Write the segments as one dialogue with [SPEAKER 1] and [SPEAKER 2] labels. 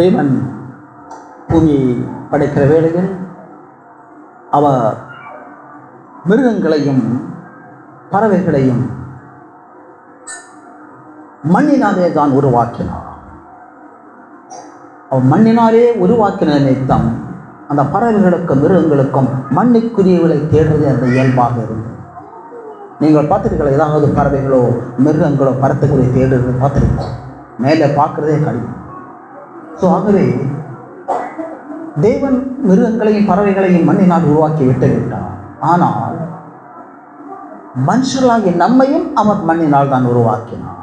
[SPEAKER 1] தேவன் பூமியை படைக்கிற வேளையில் அவ மிருகங்களையும் பறவைகளையும் மண்ணினாலே தான் உருவாக்கினார். அவன் மண்ணினாலே உருவாக்கினதான் அந்த பறவைகளுக்கும் மிருகங்களுக்கும் மண்ணுக்குரியவர்களை தேடுறது அந்த இயல்பாக இருந்தது. நீங்கள் பார்த்துருக்கீங்களா ஏதாவது பறவைகளோ மிருகங்களோ பறத்துக்குரிய தேடுறது பார்த்துருக்கோம் மேலே பார்க்குறதே கடினம். ஸோ ஆகவே தேவன் மிருகங்களையும் பறவைகளையும் மண்ணினால் உருவாக்கி விட்டு விட்டார் ஆனால் மனுஷர்களாகிய நம்மையும் அவர் மண்ணினால் தான் உருவாக்கினார்.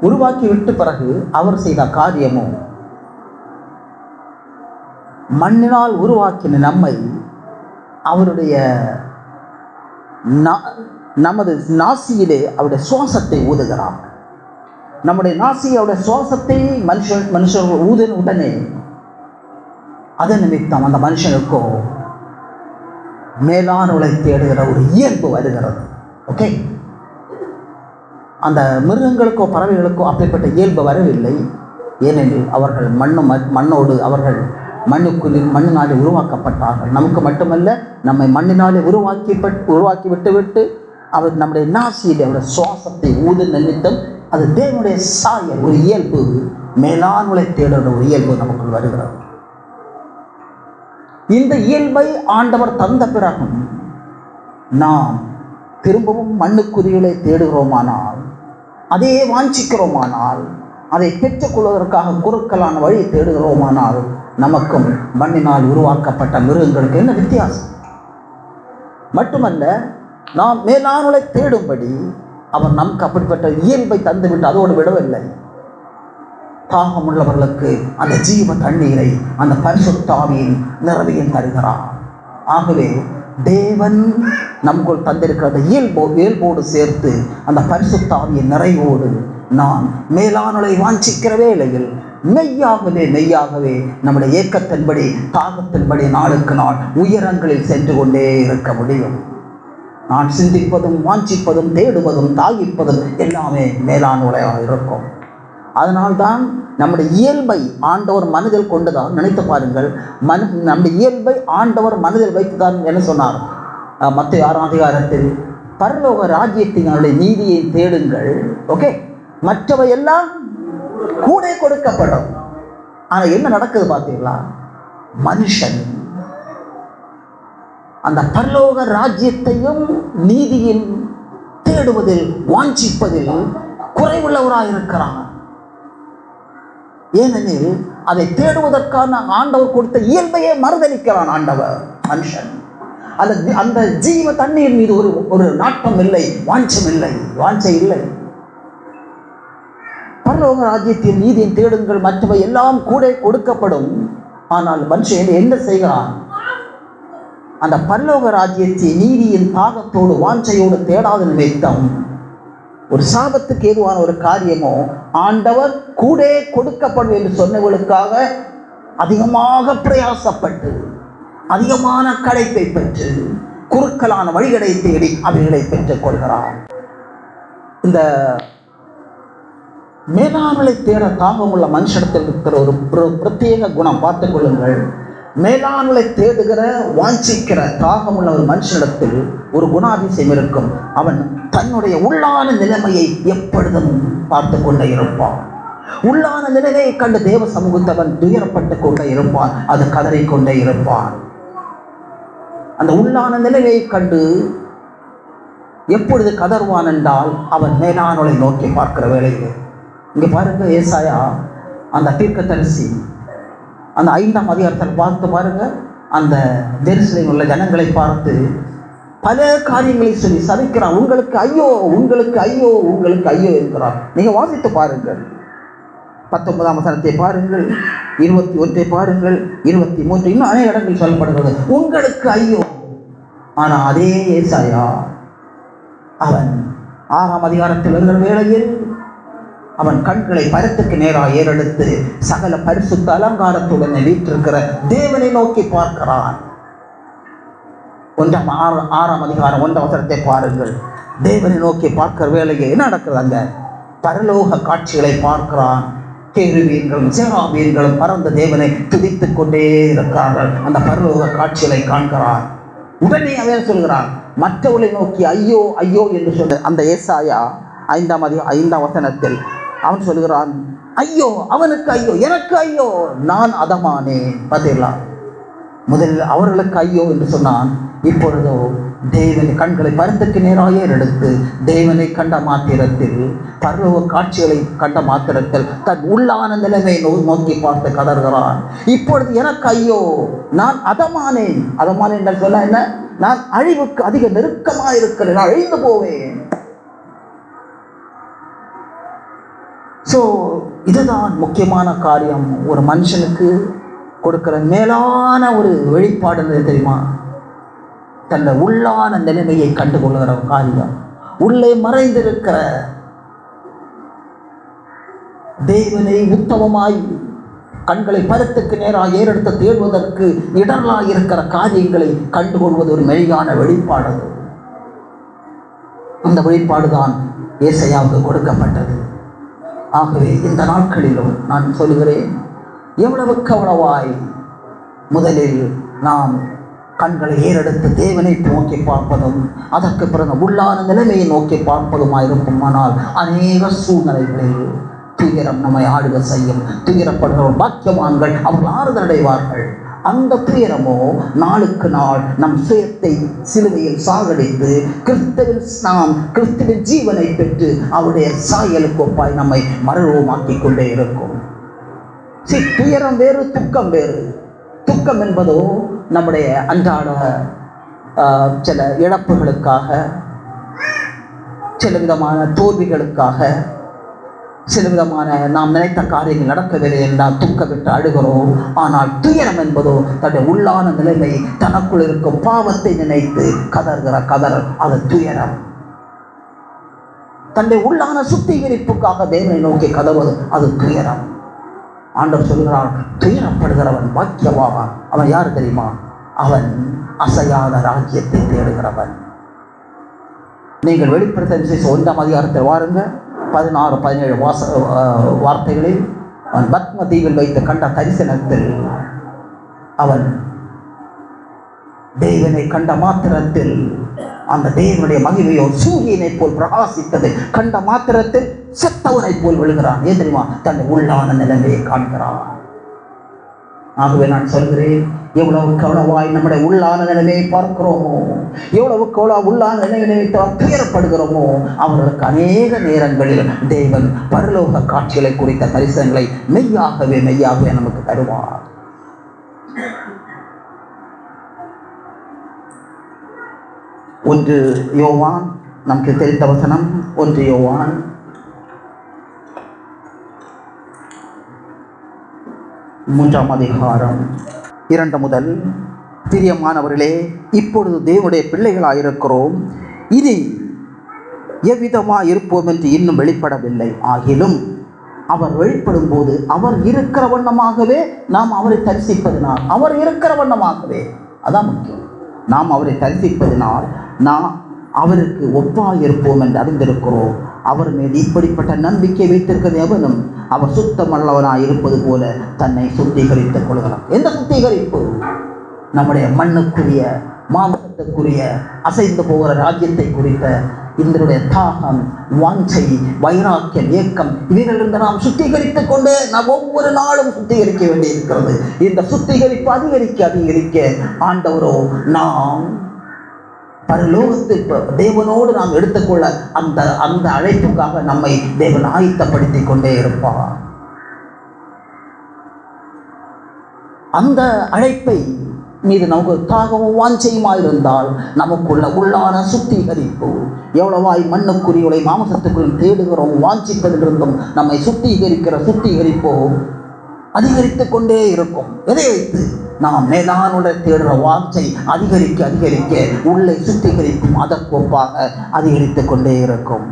[SPEAKER 1] உருவாக்கி விட்ட பிறகு அவர் செய்த காரியமும் மண்ணினால் உருவாக்கின நம்மை அவருடைய நா- நமது நாசியிலே அவருடைய சுவாசத்தை ஊதுகிறார். நம்முடைய நாசி அவருடைய சுவாசத்தை மனுஷன் மனுஷர்கள் ஊதின உடனே அதன் நிமித்தம் அந்த மனுஷனுக்கோ உலகை தேடுகிற ஒரு இயல்பு வருகிறது. ஓகே அந்த மிருகங்களுக்கோ பறவைகளுக்கோ அப்படிப்பட்ட இயல்பு வரவில்லை. ஏனெனில் அவர்கள் மண்ணு ம- மண்ணோடு அவர்கள் மண்ணுக்குள்ளில் மண்ணினாலே உருவாக்கப்பட்டார்கள். நமக்கு மட்டுமல்ல நம்மை மண்ணினாலே உருவாக்கி உருவாக்கி விட்டு விட்டு அவர் நம்முடைய நாசியில் அவருடைய சுவாசத்தை ஊது நிமித்தம் அது தேவனுடைய சாயல் ஒரு இயல்பு. மேலாண்மை தேடுற ஒரு இயல்பு நமக்குள் வருகிறது. இந்த இயல்பை ஆண்டவர் தந்த பிறகும் நாம் திரும்பவும் மண்ணுக்குரிகளை தேடுகிறோமானால் அதையே வாஞ்சிக்கிறோமானால் அதை பெற்றுக்கொள்வதற்காக குறுக்கலான வழி தேடுகிறோமானால் நமக்கும் மண்ணினால் உருவாக்கப்பட்ட மிருகங்களுக்கு என்ன வித்தியாசம்? மட்டுமல்ல நாம் மேலானுளை தேடும்படி அவர் நமக்கு அப்படிப்பட்ட இயல்பை தந்துவிட்டு அதோடு விடவில்லை. தாகமுள்ளவர்களுக்கு அந்த ஜீவ தண்ணீரை அந்த பரிசுத்தாவியின் நிறவையும் தருகிறார். ஆகவே தேவன் நமக்குள் தந்திருக்கிற அந்த இயல்போ இயல்போடு சேர்த்து அந்த பரிசுத்தாவியின் நிறைவோடு நாம் மேலானலை வாஞ்சிக்கிற வேளையில் மெய்யாகவே மெய்யாகவே நம்முடைய ஏக்கத்தின்படி தாகத்தின்படி நாளுக்கு நாள் உயரங்களில் சென்று கொண்டே இருக்க முடியும். நான் சிந்திப்பதும் வாஞ்சிப்பதும் தேடுவதும் தாகிப்பதும் எல்லாமே மேலான உலையாக இருக்கும். அதனால்தான் நம்முடைய இயல்பை ஆண்டவர் மனதில் கொண்டுதான் நினைத்து பாருங்கள். மன நம்முடைய இயல்பை ஆண்டவர் மனதில் வைத்துதான் என்ன சொன்னார்? மற்ற ஆறாம் அதிகாரத்தில் பரலோக ராஜ்யத்தினுடைய நீதியை தேடுங்கள். ஓகே? மற்றவை எல்லாம் கூட கொடுக்கப்படும். ஆனால் என்ன நடக்குது பார்த்தீங்களா? மனுஷன் அந்த பரலோக ராஜ்யத்தையும் நீதியின் தேடுவதில் வாஞ்சிப்பதில் குறைவுள்ளவராக இருக்கிறாங்க ஏனெனில் அதை தேடுவதற்கான ஆண்டவர் கொடுத்த இயல்பையே மறுதளிக்கிறான் ஆண்டவர் மனுஷன். அந்த அந்த ஜீவ தண்ணீர் மீது ஒரு ஒரு நாட்டம் இல்லை வாஞ்சம் இல்லை வாஞ்சை இல்லை. பரலோக ராஜ்யத்தின் நீதியின் தேடுங்கள் மற்றவை எல்லாம் கூட கொடுக்கப்படும். ஆனால் மனுஷன் என்ன செய்கிறான்? அந்த பரலோக ராஜ்யத்தை நீதியின் தாகத்தோடு வாஞ்சையோடு தேடாத நிமித்தம் ஒரு சாபத்துக்கு ஏதுவான ஒரு காரியமோ ஆண்டவர் கூட கொடுக்கப்படும் என்று சொன்னவர்களுக்காக அதிகமாக பிரயாசப்பட்டு அதிகமான கடைப்பை பெற்று குறுக்கலான வழிகளை தேடி அவைகளை பெற்றுக் கொள்கிறார். இந்த மேலாண்மை தேட தாகமுள்ள மனுஷனத்தில் இருக்கிற ஒரு பிரத்யேக குணம் பார்த்துக் கொள்ளுங்கள். மேலாண்மை தேடுகிற வாஞ்சிக்கிற தாகமுள்ள ஒரு மனுஷனிடத்தில் ஒரு குணாதிசயம் இருக்கும். அவன் தன்னுடைய உள்ளான நிலைமையை எப்பொழுதும் பார்த்து கொண்டே இருப்பான். உள்ளான நிலைமையை கண்டு தேவ சமூகத்தவன் துயரப்பட்டு கொண்டே இருப்பான். அது கதறிக்கொண்டே இருப்பான். அந்த உள்ளான நிலைமையை கண்டு எப்பொழுது கதறுவான் என்றால் அவன் மேலானோலை நோக்கி பார்க்கிற வேலையில் இங்கே பாருங்க ஏசாயா அந்த தீர்க்கதரிசி அந்த ஐந்தாம் அதிகாரத்தில் பார்த்து பாருங்க. அந்த ஜெருசலேமில் உள்ள ஜனங்களை பார்த்து பல காரியங்களை சொல்லி சபிக்கிறான். உங்களுக்கு ஐயோ உங்களுக்கு ஐயோ உங்களுக்கு ஐயோ என்கிறான் நீங்கள் வாசித்து பாருங்கள். பத்தொன்பதாம் வசனத்தை பாருங்கள். இருபத்தி ஒன்றை பாருங்கள். இருபத்தி மூன்று. இன்னும் அநேக இடங்கள் சொல்லப்படுகிறது. உங்களுக்கு ஐயோ. ஆனால் அதே ஏசாயா அவன் ஆறாம் அதிகாரத்தில் வருகிற வேளையில் அவன் கண்களை பரத்துக்கு நேராக ஏறெடுத்து சகல பரிசுத்த அலங்காரத்துடன் வீற்றிருக்கிற தேவனை நோக்கி பார்க்கிறான். ஒன்றாம் ஆறு ஆறாம் அதிகாரம் ஒன்றாம் அவசரத்தை பாருங்கள். தேவனை நோக்கி பார்க்கிற வேலையை என்ன நடக்குது அங்க? பரலோக காட்சிகளை பார்க்கிறான். கேருவீன்களும் சேராபீன்களும் பறந்த தேவனை துதித்துக் கொண்டே இருக்கிறார்கள் அந்த பரலோக காட்சிகளை காண்கிறார் உடனே அவன் சொல்கிறான் மற்றவர்களை நோக்கி ஐயோ ஐயோ என்று சொல்ற அந்த ஏசாயா ஐந்தாம் அதி ஐந்தாம் வசனத்தில் அவன் சொல்கிறான் ஐயோ அவனுக்கு ஐயோ எனக்கு ஐயோ நான் அதமானேன் பார்த்தீங்களா முதலில் அவர்களுக்கு ஐயோ என்று சொன்னான். இப்பொழுதோ தேவன் கண்களை மருந்துக்கு நேராக எடுத்து தேவனை கண்ட மாத்திரத்தில் பருவ காட்சிகளை கண்ட மாத்திரத்தில் தன் உள்ளான நிலைமை நோ நோக்கி பார்த்து கதறுகிறான். இப்பொழுது எனக்கு ஐயோ நான் அதமானேன் அதமானேன் என்று சொல்ல என்ன? நான் அழிவுக்கு அதிக நெருக்கமாக இருக்கிறேன் நான் அழிந்து போவேன். ஸோ இதுதான் முக்கியமான காரியம். ஒரு மனுஷனுக்கு கொடுக்கிற மேலான ஒரு வெளிப்பாடுன்றது தெரியுமா? தன்னை உள்ளான நிலைமையை கண்டுகொள்ளுகிற காரியம். உள்ளே மறைந்திருக்கிற தேவனை உத்தமமாய் கண்களை பருத்துக்கு நேராக ஏறெடுத்து தேடுவதற்கு இடர்களாக இருக்கிற காரியங்களை கண்டுகொள்வது ஒரு மெழியான வெளிப்பாடு. அந்த வெளிப்பாடு தான் ஏசையாவுக்கு கொடுக்கப்பட்டது. ஆகவே இந்த நாட்களிலும் நான் சொல்கிறேன் எவ்வளவுக்கு அவ்வளவாய் முதலில் நாம் கண்களை ஏறெடுத்து தேவனை நோக்கி பார்ப்பதும் அதற்கு பிறகு உள்ளான நிலைமையை நோக்கி பார்ப்பதுமாயிருக்குமானால் அநேக சூழ்நிலைகளில் துயரம் நம்மை ஆளுக செய்யும் துயரப்படுகிற பாக்கியவான்கள் அவர்கள் ஆறுதல் அடைவார்கள் அந்த துயரமோ நாளுக்கு நாள் நம் சுயத்தை சிலுவையில் சாகடித்து கிறிஸ்தவில் நாம் கிறிஸ்துவின் ஜீவனை பெற்று அவருடைய சாயலுக்கு ஒப்பாய் நம்மை மறுரூபமாக்கிக் கொண்டே இருக்கும். சரி துயரம் வேறு துக்கம் வேறு. துக்கம் என்பதோ நம்முடைய அன்றாட சில இழப்புகளுக்காக சில விதமான தோல்விகளுக்காக சில விதமான நாம் நினைத்த காரியங்கள் நடக்கவில்லை என்றால் துக்கமிட்டு அழுகிறோம். ஆனால் துயரம் என்பதோ தன்னுடைய உள்ளான நிலைமை தனக்குள் இருக்கும் பாவத்தை நினைத்து கதறுகிற கதர் அது துயரம். தன்னுடைய உள்ளான சுத்திகரிப்புக்காக தேவனை நோக்கி கதறுவது அது துயரம். ஆண்டவர் சொல்கிறான் துயரப்படுகிறவன் பாக்கியவாவான் அவன் யார் தெரியுமா? அவன் அசையாத ராஜ்யத்தை தேடுகிறவன். நீங்கள் வெளிப்படுத்த விசேஷம் ஒன்றாம் அதிகாரத்தில் வாருங்க பதினாறு பதினேழு வாச வார்த்தைகளில் அவன் பத்ம தீவில் வைத்து கண்ட தரிசனத்தில் அவன் தேவனை கண்ட மாத்திரத்தில் அந்த தேவனுடைய மகிமையோ சூரியனை போல் பிரகாசித்தது. கண்ட மாத்திரத்தில் செத்தவனை போல் விழுகிறான். ஏன் தெரியுமா? தன் உள்ளான நிலைமையை காண்கிறான். ஆகவே நான் சொல்கிறேன் எவ்வளவுக்கு எவ்வளவாய் நம்முடைய உள்ளான நிலைமையை பார்க்கிறோமோ எவ்வளவுக்கு கவலா உள்ளான நிலைமையை துயரப்படுகிறோமோ அவர்களுக்கு அநேக நேரங்களில் தேவன் பரலோக காட்சிகளை குறித்த தரிசனங்களை மெய்யாகவே மெய்யாகவே நமக்கு தருவார். ஒன்று யோவான் நமக்கு தெரிந்த வசனம் ஒன்று யோவான். மூன்றாம் அதிகாரம். இரண்டு முதல். பிரியமானவர்களே இப்பொழுது தேவனுடைய பிள்ளைகளாயிருக்கிறோம். இனி எவ்விதமாக இருப்போம் என்று இன்னும் வெளிப்படவில்லை. ஆகிலும் அவர் வெளிப்படும் போது அவர் இருக்கிற வண்ணமாகவே நாம் அவரை தரிசிப்பதினால் அவர் இருக்கிற வண்ணமாகவே. அதான் முக்கியம். நாம் அவரை தரிசிப்பதினால் நாம் அவருக்கு ஒப்பாக இருப்போம் என்று அறிந்திருக்கிறோம். அவர் மீது இப்படிப்பட்ட நம்பிக்கை வைத்திருக்கிறது எவனும் அவர் சுத்தமல்லவனாக இருப்பது போல தன்னை சுத்திகரித்துக் கொள்கிறான். எந்த சுத்திகரிப்பு? நம்முடைய மண்ணுக்குரிய மாமசத்துக்குரிய அசைந்து போகிற ராஜ்யத்தை குறித்த இதனுடைய தாகம் வாஞ்சை வைராக்கியம் ஏக்கம் இவைகளிலிருந்து நாம் சுத்திகரித்துக் கொண்டு நாம் ஒவ்வொரு நாளும் சுத்திகரிக்க வேண்டியிருக்கிறது. இந்த சுத்திகரிப்பு அதிகரிக்க அதிகரிக்க ஆண்டவரோ நாம் பரலோகத்துக்கு தேவனோடு நாம் எடுத்துக்கொள்ள அந்த அந்த அழைப்புக்காக நம்மை தேவன் ஆயத்தப்படுத்தி கொண்டே இருப்பார். அந்த அழைப்பை மீது நமக்கு தாகவும் வாஞ்சையுமாயிருந்தால் நமக்குள்ள உள்ளான சுத்திகரிப்பு எவ்வளவாய் மண்ணுக்குரியவளை மாமசத்துக்குள் தேடுகிறோம் வாஞ்சிப்பதிலிருந்தும் நம்மை சுத்திகரிக்கிற சுத்திகரிப்போ அதிகரித்து கொண்டே இருக்கும். எதை வைத்து? நாம் மேலானுடைய தேடுற வாஞ்சை அதிகரிக்க அதிகரிக்க உள்ளே சுத்திகரிக்கும் அதற்கொப்பாக அதிகரித்து கொண்டே இருக்கும்.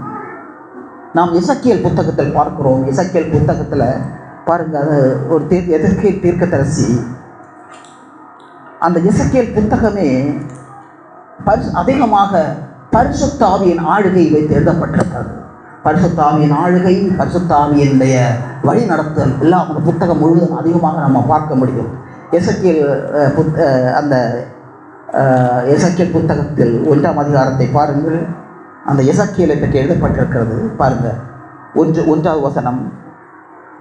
[SPEAKER 1] நாம் இசக்கியல் புத்தகத்தில் பார்க்கிறோம். இசக்கியல் புத்தகத்தில் பாருங்க அது ஒரு தீர் எதற்கியல் தீர்க்கதரிசி. அந்த இசக்கியல் புத்தகமே பரிசு அதிகமாக பரிசுத்தாவியின் ஆளுகை வைத்து எழுதப்பட்டிருக்கிறது. பரிசுத்தாவியின் ஆளுகை பரிசுத்தாவியினுடைய வழிநடத்தல் எல்லாம் அந்த புத்தகம் முழுவதும் அதிகமாக நம்ம பார்க்க முடியும். எசக்கியல் புத்- அந்த எசக்கியல் புத்தகத்தில் ஒன்றாம் அதிகாரத்தை பாருங்கள். அந்த எசக்கியலை பற்றி எழுதப்பட்டிருக்கிறது. பாருங்கள் ஒன்று ஒன்றாவது வசனம்.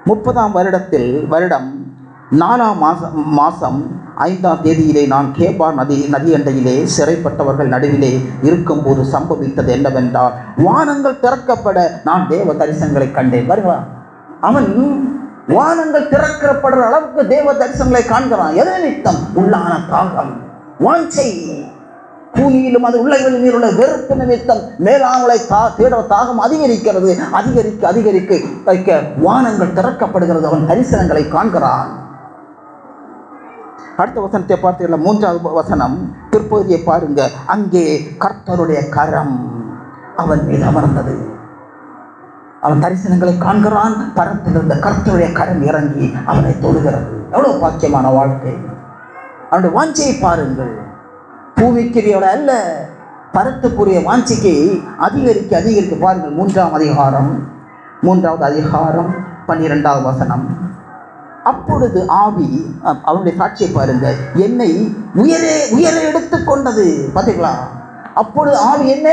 [SPEAKER 1] முப்பதாம் வருடத்தில் வருடம் நாலாம் மாசம் மாதம் ஐந்தாம் தேதியிலே நான் கேபா நதி நதியண்டையிலே சிறைப்பட்டவர்கள் நடுவிலே இருக்கும்போது சம்பவித்தது என்னவென்றால் வானங்கள் திறக்கப்பட நான் தேவ தரிசனங்களை கண்டேன். வருவா. அவன் வானங்கள் திறக்கப்படுற அளவுக்கு தேவ தரிசனங்களை காண்கிறான். எதை நித்தம்? உள்ளான தாகம். வாஞ்சை. பூமியிலும் அது உள்ளங்களின் மேல் உள்ள வெறுப்பு நிமித்தம் மேலாங்களை தா தேடுற தாகம் அதிகரிக்கிறது. அதிகரிக்க அதிகரிக்க வைக்க வானங்கள் திறக்கப்படுகிறது. அவன் தரிசனங்களை காண்கிறான். அடுத்த வசனத்தை பார்த்தீங்களா மூன்றாவது வசனம். பிற்பகுதியை பாருங்க. அங்கே கர்த்தருடைய கரம் அவன் மீது அமர்ந்தது. அவன் தரிசனங்களை காண்கிறான். பரத்திலிருந்த கர்த்தருடைய கரம் இறங்கி அவனை தொடுகிறது. எவ்வளோ பாக்கியமான வாழ்க்கை. அவனுடைய வாஞ்சையை பாருங்கள். பூமிக்குரியவட அல்ல பரத்துக்குரிய வாஞ்சிக்கை அதிகரிக்க அதிகரிக்க பாருங்கள். மூன்றாம் அதிகாரம் மூன்றாவது அதிகாரம் பன்னிரெண்டாவது வசனம். அப்பொழுது ஆவி அவனுடைய சாட்சியை பாருங்க என்னை உயரே உயரே எடுத்துக்கொண்டது. பார்த்தீங்களா அப்பொழுது ஆவி என்ன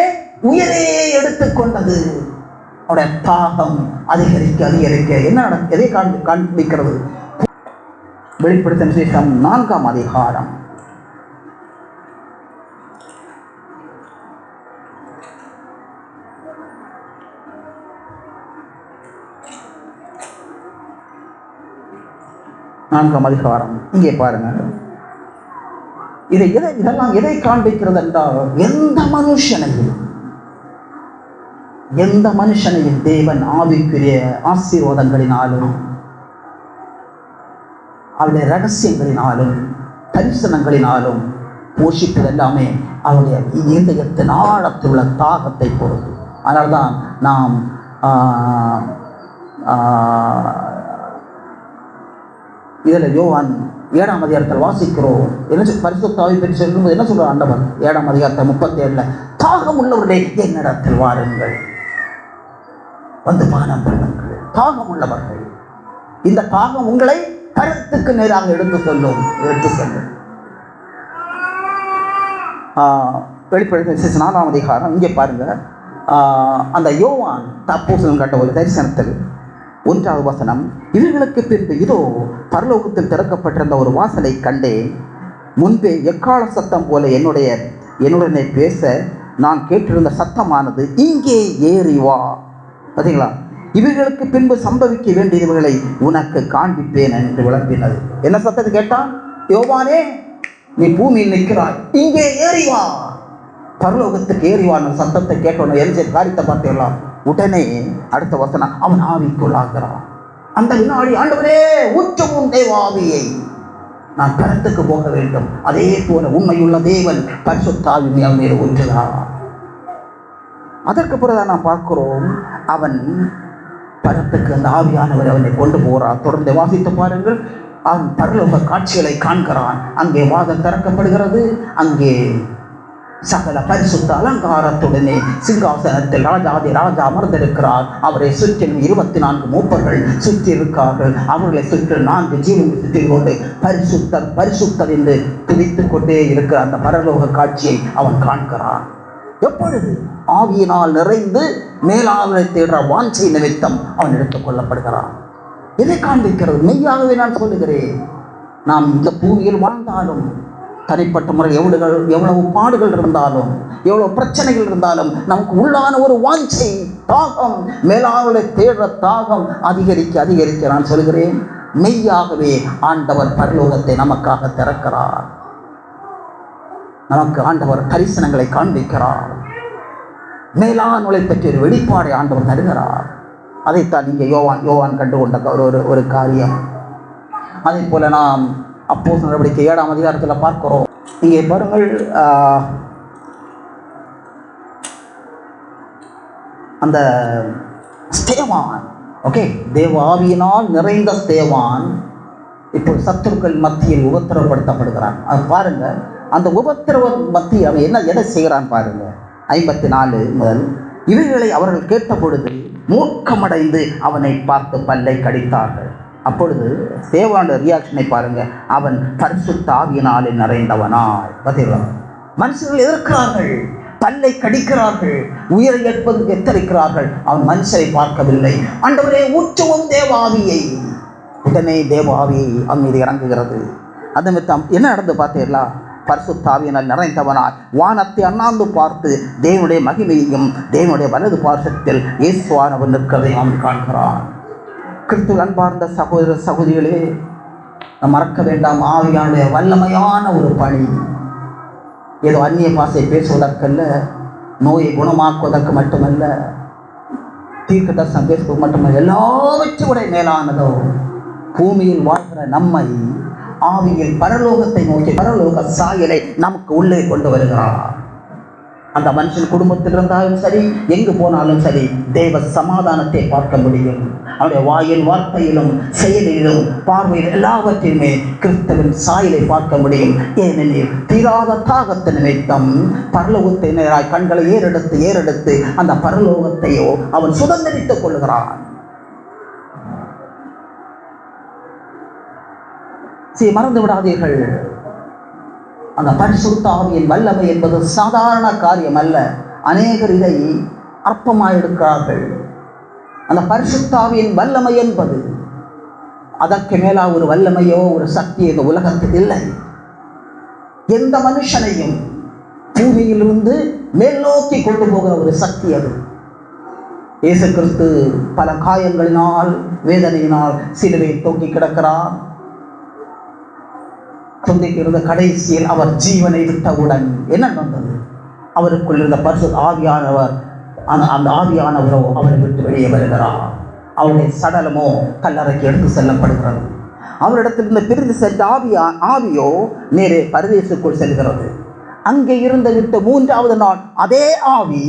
[SPEAKER 1] உயரே எடுத்துக்கொண்டது. அவருடைய தாகம் அதிகரிக்க அதிகரிக்க என்ன எதை காண்பி காண்பிக்கிறது? வெளிப்படுத்த விசேஷம் நான்காம் அதிகாரம். நான்காம் அதிகாரம். இங்கே பாருங்க இதை எதை இதெல்லாம் எதை காண்பிக்கிறது என்றால் எந்த மனுஷனையும் எந்த மனுஷனையும் தேவன் ஆவிக்குரிய ஆசீர்வாதங்களினாலும் அவருடைய ரகசியங்களினாலும் தரிசனங்களினாலும் போஷிப்பது எல்லாமே அவருடைய இருதயத்தின் ஆழத்தில் உள்ள தாகத்தை பொறுத்து. அதனால்தான் நாம் இதில் யோவான் ஏழாம் அதிகாரத்தில் வாசிக்கிறோம். என்ன சொல் பரிசுத்தாவை பற்றி சொல்லும்போது என்ன சொல்கிறார் ஆண்டவர்? ஏழாம் அதிகாரத்தை முப்பத்தி ஏழுல தாகம் உள்ளவர்களே என்னிடத்தில் வாருங்கள். வந்து பானம் பண்ணுங்கள். தாகம் உள்ளவர்கள். இந்த தாகம் உங்களை கருத்துக்கு நேராக எடுத்து சொல்லும். எடுத்து செல்லும். வெளிப்படுத்த விசேஷ நாலாம் அதிகாரம் இங்கே பாருங்க. அந்த யோவான் தப்போசனம் கண்ட ஒரு தரிசனத்தில் ஒன்றாவது வசனம் இவர்களுக்கு பின்பு இதோ பரலோகத்தில் திறக்கப்பட்டிருந்த ஒரு வாசலை கண்டேன். முன்பே எக்கால சத்தம் போல என்னுடைய என்னுடனே பேச நான் கேட்டிருந்த சத்தமானது இங்கே ஏறி வா. பார்த்தீங்களா இவர்களுக்கு பின்பு சம்பவிக்க வேண்டியவர்களை உனக்கு காண்பிப்பேன் என்று விளம்பினது. என்ன சத்தத்தை கேட்டான் யோவானே நீ பூமியில் நிற்கிறாய். இங்கே ஏறி வா. பரலோகத்துக்கு ஏறி வா சத்தத்தை கேட்டோன்னு எரிஞ்ச காரியத்தை பார்த்தீங்களா உடனே அடுத்த வசனம் அவன் ஆவிக்குள்ளாகிறான் அந்த வினாடி ஆண்டவரே ஊற்றமும் தேவாவியை. நான் கருத்துக்கு போக வேண்டும். அதே போல உண்மையுள்ள தேவன் பரிசுத்தாவி அவன் மீது ஊற்றுகிறார் அதற்கு பிறகு நான் பார்க்கிறோம் அவன் பரத்துக்கு அந்த ஆவியானவர் அவனை கொண்டு போகிறார் தொடர்ந்து வாசித்து பாருங்கள். அவன் பரலோக காட்சிகளை காண்கிறான். அங்கே வாதம் திறக்கப்படுகிறது. அங்கே சகல பரிசுத்த அலங்காரத்துடனே சிங்காசனத்தில் ராஜாதி ராஜா அமர்ந்திருக்கிறார். அவரை சுற்றிலும் இருபத்தி நான்கு மூப்பர்கள் சுற்றி இருக்கார்கள் அவர்களை சுற்றி நான்கு ஜீவன் சுற்றி கொண்டு பரிசுத்தர் பரிசுத்தர் என்று துதித்துக் கொண்டே இருக்கிற அந்த பரலோக காட்சியை அவன் காண்கிறான். எப்பொழுது ஆவியினால் நிறைந்து மேலாளரை தேடுற வாஞ்சை நிமித்தம் அவன் எடுத்துக் கொள்ளப்படுகிறான். எதை காண்பிக்கிறது? மெய்யாகவே நான் சொல்லுகிறேன். நாம் இந்த பூமியில் வாழ்ந்தாலும் தனிப்பட்ட முறை எவ்வளவு எவ்வளவு பாடுகள் இருந்தாலும் எவ்வளவு பிரச்சனைகள் இருந்தாலும் நமக்கு உள்ளான ஒரு வாஞ்சை தாகம் மேலாவலை தேடுற தாகம் அதிகரிக்க அதிகரிக்க நான் சொல்கிறேன் மெய்யாகவே ஆண்டவர் பரலோகத்தை நமக்காக திறக்கிறார். நமக்கு ஆண்டவர் தரிசனங்களை காண்பிக்கிறார். மேலானவளை பற்றி ஒரு வெளிப்பாடை ஆண்டவர் தருகிறார். அதைத்தான் இங்கே யோவான் யோவான் கண்டு கொண்ட ஒரு ஒரு ஒரு காரியம். அதே போல நாம் அப்போ நடவடிக்கை ஏழாம் அதிகாரத்தில் பார்க்கிறோம். இங்கே பாருங்கள் அந்த ஸ்தேவான் ஓகே தேவாவியினால் நிறைந்த ஸ்தேவான் இப்போ சத்துருக்கள் மத்தியில் உபத்திரப்படுத்தப்படுகிறான். அது பாருங்கள் அந்த உபத்திரவ மத்தி அவன் என்ன எதை செய்கிறான் பாருங்க. ஐம்பத்தி நாலு முதல் இவைகளை அவர்கள் கேட்ட பொழுது மூர்க்கமடைந்து அவனை பார்த்து பல்லை கடித்தார்கள். அப்பொழுது தேவாண்ட ரியாக்ஷனை பாருங்க. அவன் பரிசு தாவியினாலே நிறைந்தவனாய். பார்த்தீங்களா மனுஷர்கள் எதிர்க்கிறார்கள். பல்லை கடிக்கிறார்கள். உயிரை ஏற்பதற்கு எத்தரிக்கிறார்கள். அவன் மனுஷரை பார்க்கவில்லை. அண்டவரே ஊற்றுவோம் தேவாவியை. உடனே தேவாவியை அவன் இது இறங்குகிறது. அதை நிமித்தம் என்ன நடந்து பார்த்தீர்களா பரிசுத்தாவியினால் நிறைந்தவனாய். வானத்தை அண்ணாந்து பார்த்து தேவனுடைய மகிமையையும் தேவனுடைய வலது பார்சத்தில் இயேசுவானவன் நிற்கிறதை அவன் காண்கிறான். கிறிஸ்துவ அன்பார்ந்த சகோதர சகோதரிகளே நாம் மறக்க வேண்டாம். ஆவியானுடைய வல்லமையான ஒரு பணி. ஏதோ அந்நிய பாசை பேசுவதற்கல்ல நோயை குணமாக்குவதற்கு மட்டுமல்ல தீர்க்க தரிசனம் பேசுவது மட்டுமல்ல எல்லாவற்றை கூட மேலானதோ பூமியில் வாழ்கிற நம்மை ஆவியில் பரலோகத்தை நோக்கி பரலோக சாயலை நமக்கு உள்ளே கொண்டு வருகிறார். அந்த மனுஷன் குடும்பத்தில் இருந்தாலும் சரி எங்கு போனாலும் சரி தேவ சமாதானத்தை பார்க்க முடியும். அவருடைய வாயில் வார்த்தையிலும் செயலிலும் பார்வையில் எல்லாவற்றிலுமே கிறிஸ்தவின் சாயலை பார்க்க முடியும். ஏனெனில் தீராத தாகத்து நிமித்தம் பரலோகத்தை நேராய் கண்களை ஏறெடுத்து ஏறெடுத்து அந்த பரலோகத்தையோ அவன் சுதந்திரித்துக் கொள்கிறான் சரி மறந்து விடாதீர்கள். அந்த பரிசுத்தாவியின் வல்லமை என்பது சாதாரண காரியம் அல்ல. அநேகர் இதை அற்பமாக எடுக்கிறார்கள் அந்த பரிசுத்தாவியின் வல்லமை என்பது அதற்கு மேலா ஒரு வல்லமையோ ஒரு சக்தி இந்த உலகத்தில் இல்லை. எந்த மனுஷனையும் பூமியிலிருந்து மேல் நோக்கி கொண்டு போகிற ஒரு சக்தி அது. இயேசு கிறிஸ்து பல காயங்களினால் வேதனையினால் சிலுவை தொங்கி கிடக்கிறார். தொங்கிக்கு இருந்த கடைசியில் அவர் ஜீவனை விட்டவுடன் என்ன நடந்தது? அவருக்குள் இருந்த பரிசு ஆவியானவர் அந்த அந்த ஆவியானவரோ அவரை விட்டு வெளியே வருகிறார். அவருடைய சடலமோ கல்லறைக்கு எடுத்து செல்லப்படுகிறது. அவரிடத்திலிருந்து பிரிந்து சென்ற ஆவியா ஆவியோ நேரே பரதேசுக்குள் செல்கிறது. அங்கே இருந்து விட்டு மூன்றாவது நாள் அதே ஆவி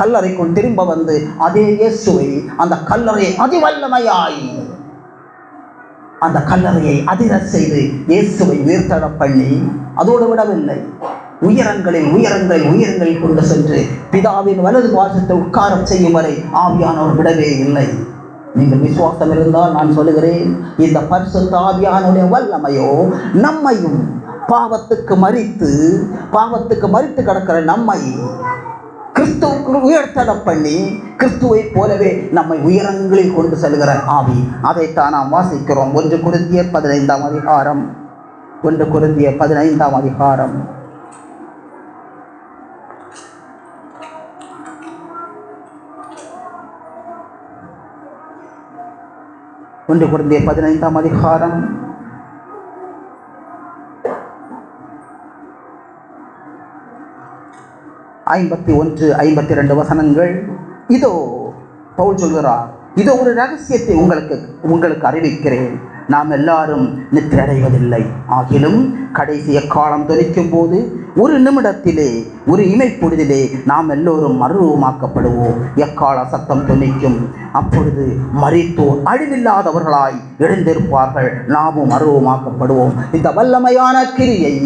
[SPEAKER 1] கல்லறைக்குள் திரும்ப வந்து அதே இயேசுவை அந்த கல்லறை அதிவல்லமையாய் அந்த கல்லறையை அதிர செய்து இயேசுவை உயிர்த்தட பண்ணி அதோடு விடவில்லை. உயரங்களில் உயரங்களில் உயரங்களில் கொண்டு சென்று பிதாவின் வலது வாசத்தை உட்காரம் செய்யும் வரை ஆவியானவர் விடவே இல்லை. நீங்கள் விசுவாசம் இருந்தால் நான் சொல்லுகிறேன் இந்த பரிசுத்த ஆவியானுடைய வல்லமையோ நம்மையும் பாவத்துக்கு மறித்து பாவத்துக்கு மறித்து கிடக்கிற நம்மை கிறிஸ்துவுக்கு உயர்த்தட பண்ணி கிறிஸ்துவை போலவே நம்மை உயரங்களில் கொண்டு செல்கிற ஆவி. அதைத்தான் நாம் வாசிக்கிறோம். ஒன்று குருந்திய பதினைந்தாம் அதிகாரம். ஒன்று குருந்திய பதினைந்தாம் அதிகாரம். ஒன்று குருந்திய பதினைந்தாம் அதிகாரம். ஐம்பத்தி ஒன்று ஐம்பத்தி ரெண்டு வசனங்கள். இதோ பவுல் சொல்கிறார் இதோ ஒரு ரகசியத்தை உங்களுக்கு உங்களுக்கு அறிவிக்கிறேன். நாம் எல்லாரும் நித்திரடைவதில்லை. ஆகிலும் கடைசிய காலம் தொனிக்கும் போது ஒரு நிமிடத்திலே ஒரு இமைப்பொழுதிலே நாம் எல்லோரும் மறுரூபமாக்கப்படுவோம். எக்கால சத்தம் தொனிக்கும். அப்பொழுது மறித்தோர் அழிவில்லாதவர்களாய் எழுந்திருப்பார்கள். நாமும் மறுரூபமாக்கப்படுவோம். இந்த வல்லமையான கிரியை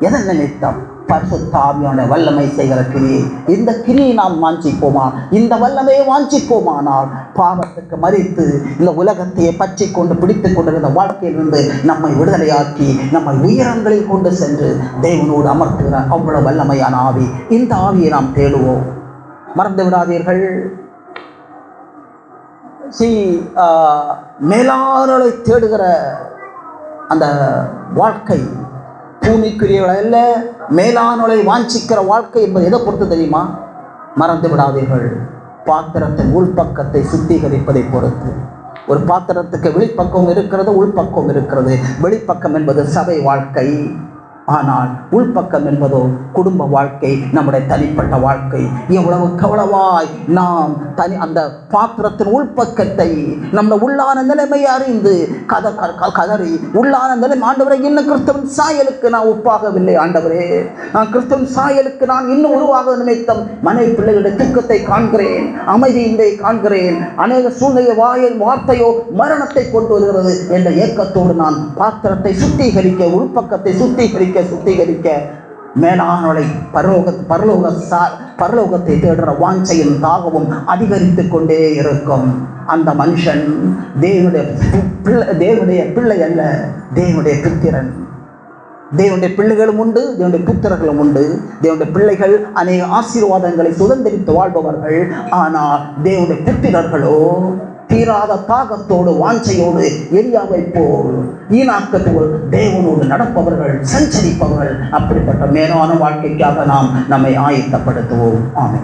[SPEAKER 1] எதன் நிமித்தம்? பரிசுத்தாவியான வல்லமை செய்கிற கிரியை. இந்த கிரியை நாம் வாஞ்சிப்போமா? இந்த வல்லமையை வாஞ்சிப்போமானால் பாவத்துக்கு மறித்து இந்த உலகத்தையே பற்றி கொண்டு பிடித்து கொண்டிருந்த வாழ்க்கையிலிருந்து நம்மை விடுதலையாக்கி நம்மை உயரங்களில் கொண்டு சென்று தேவனோடு அமர்த்துகிற அவ்வளவு வல்லமையான ஆவி. இந்த ஆவியை நாம் தேடுவோம். மறந்து விடாதீர்கள். சி மேலாளரை தேடுகிற அந்த வாழ்க்கை பூமிக்குரியவளை அல்ல மேலானவளை வாஞ்சிக்கிற வாழ்க்கை என்பது எதை பொறுத்து தெரியுமா? மறந்து விடாதீர்கள். பாத்திரத்தின் உள்பக்கத்தை சுத்திகரிப்பதை பொறுத்து. ஒரு பாத்திரத்துக்கு வெளிப்பக்கம் இருக்கிறது உள்பக்கம் இருக்கிறது. வெளிப்பக்கம் என்பது சபை வாழ்க்கை. ஆனால் உள்பக்கம் என்பதோ குடும்ப வாழ்க்கை நம்முடைய தனிப்பட்ட வாழ்க்கை. எவ்வளவு கவலவாய் நாம் தனி அந்த பாத்திரத்தின் உள்பக்கத்தை நம்ம உள்ளான நிலைமை அறிந்து கத கதறி உள்ளான நிலைமை. ஆண்டவரை இன்னும் கிறிஸ்தவன் சாயலுக்கு நான் ஒப்பாகவில்லை ஆண்டவரே. நான் கிறிஸ்தவன் சாயலுக்கு நான் இன்னும் உருவாக நிமித்தம் மனைவி பிள்ளைகளுடைய துக்கத்தை காண்கிறேன் அமைதியின்மை காண்கிறேன். அநேக சூழ்நிலை வாயில் வார்த்தையோ மரணத்தை கொண்டு வருகிறது என்ற ஏக்கத்தோடு நான் பாத்திரத்தை சுத்திகரிக்க உள்பக்கத்தை சுத்திகரிக்க சுத்திகரிக்க மேலானவளை பரலோக பரலோக சா பரலோகத்தை தேடுற வாஞ்சையும் தாகவும் அதிகரித்து கொண்டே இருக்கும். அந்த மனுஷன் தேவனுடைய பிள்ளை தேவனுடைய பிள்ளை அல்ல தேவனுடைய புத்திரன். தேவனுடைய பிள்ளைகளும் உண்டு தேவனுடைய புத்திரர்களும் உண்டு. தேவனுடைய பிள்ளைகள் அநேக ஆசீர்வாதங்களை சுதந்திரித்து வாழ்பவர்கள். ஆனால் தேவனுடைய புத்திரர்களோ தீராத தாகத்தோடு வாஞ்சையோடு எரியாவை போல் ஈனாக்கத்தோடு தேவனோடு நடப்பவர்கள் சஞ்சரிப்பவர்கள் அப்படிப்பட்ட மேலான வாழ்க்கைக்காக நாம் நம்மை ஆயத்தப்படுத்துவோம். ஆமை